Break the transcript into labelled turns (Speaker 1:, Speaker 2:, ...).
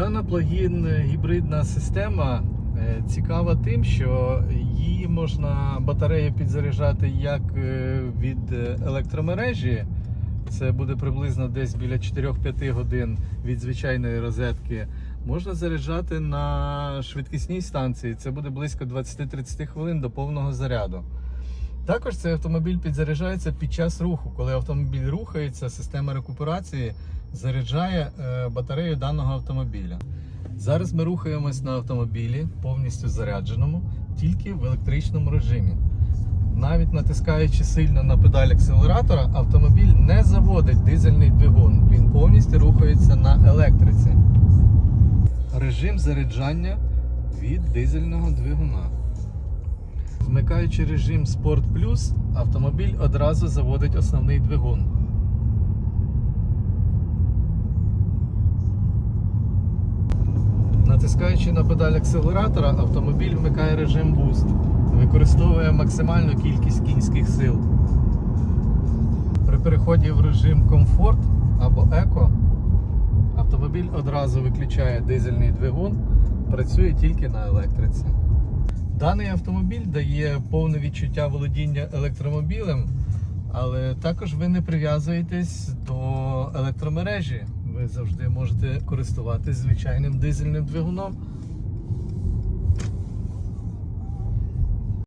Speaker 1: Дана плагін гібридна система е, цікава тим, що її можна батарею підзаряджати як е, від е, електромережі. Це буде приблизно десь біля 4-5 годин від звичайної розетки. Можна заряджати на швидкісній станції. Це буде близько 20-30 хвилин до повного заряду. Також цей автомобіль підзаряджається під час руху. Коли автомобіль рухається, система рекуперації заряджає е, батарею даного автомобіля. Зараз ми рухаємось на автомобілі повністю зарядженому, тільки в електричному режимі. Навіть натискаючи сильно на педаль акселератора, автомобіль не заводить дизельний двигун. Він повністю рухається на електриці. Режим заряджання від дизельного двигуна. Вмикаючи режим Sport Plus, автомобіль одразу заводить основний двигун. Натискаючи на педаль акселератора, автомобіль вмикає режим Boost, використовує максимальну кількість кінських сил. При переході в режим комфорт або еко автомобіль одразу виключає дизельний двигун, працює тільки на електриці. Даний автомобіль дає повне відчуття володіння електромобілем, але також ви не прив'язуєтесь до електромережі. Ви завжди можете користуватись звичайним дизельним двигуном